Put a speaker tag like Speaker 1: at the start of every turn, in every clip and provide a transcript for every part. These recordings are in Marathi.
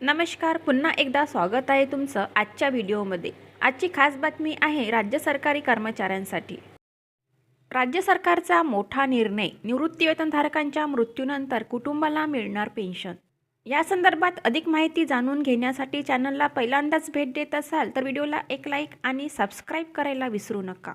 Speaker 1: नमस्कार पुन्हा एकदा स्वागत आहे तुमचं आजच्या व्हिडिओमध्ये. आजची खास बातमी आहे राज्य सरकारी कर्मचाऱ्यांसाठी. राज्य सरकारचा मोठा निर्णय निवृत्तीवेतनधारकांच्या मृत्यूनंतर कुटुंबाला मिळणार पेन्शन. या संदर्भात अधिक माहिती जाणून घेण्यासाठी चॅनलला पहिल्यांदाच भेट देत असाल तर व्हिडिओला एक लाईक आणि सबस्क्राईब करायला विसरू नका.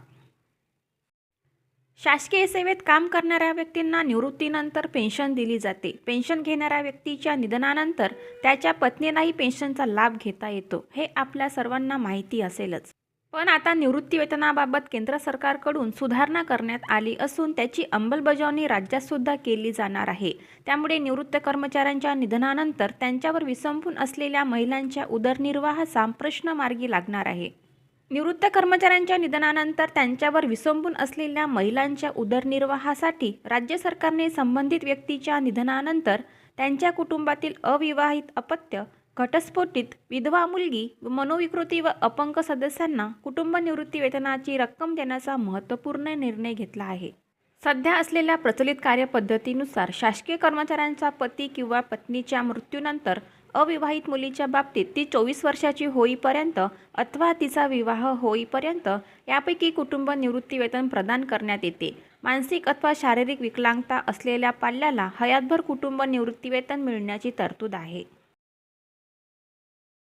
Speaker 1: शासकीय सेवेत काम करणाऱ्या व्यक्तींना निवृत्तीनंतर पेन्शन दिली जाते. पेन्शन घेणाऱ्या व्यक्तीच्या निधनानंतर त्याच्या पत्नीलाही पेन्शनचा लाभ घेता येतो. हे आपल्या सर्वांना माहिती असेलच. पण आता निवृत्तीवेतनाबाबत केंद्र सरकारकडून सुधारणा करण्यात आली असून त्याची अंमलबजावणी राज्यात सुद्धा केली जाणार आहे. त्यामुळे निवृत्त कर्मचाऱ्यांच्या निधनानंतर त्यांच्यावर विसंबून असलेल्या महिलांच्या उदरनिर्वाहाचा प्रश्न मार्गी लागणार आहे. निवृत्त कर्मचाऱ्यांच्या निधनानंतर त्यांच्यावर विसंबून असलेल्या महिलांच्या उदरनिर्वाहासाठी राज्य सरकारने संबंधित व्यक्तीच्या निधनानंतर त्यांच्या कुटुंबातील अविवाहित अपत्य घटस्फोटित विधवा मुलगी व मनोविकृती व अपंग सदस्यांना कुटुंब निवृत्ती वेतनाची रक्कम देण्याचा महत्त्वपूर्ण निर्णय घेतला आहे. सध्या असलेल्या प्रचलित कार्यपद्धतीनुसार शासकीय कर्मचाऱ्यांचा पती किंवा पत्नीच्या मृत्यूनंतर अविवाहित मुलीच्या बाबतीत ती चोवीस वर्षाची होईपर्यंत अथवा तिचा विवाह होईपर्यंत यापैकी कुटुंब निवृत्तीवेतन प्रदान करण्यात येते. मानसिक अथवा शारीरिक विकलांगता असलेल्या पाल्याला हयातभर कुटुंब निवृत्तीवेतन मिळण्याची तरतूद आहे.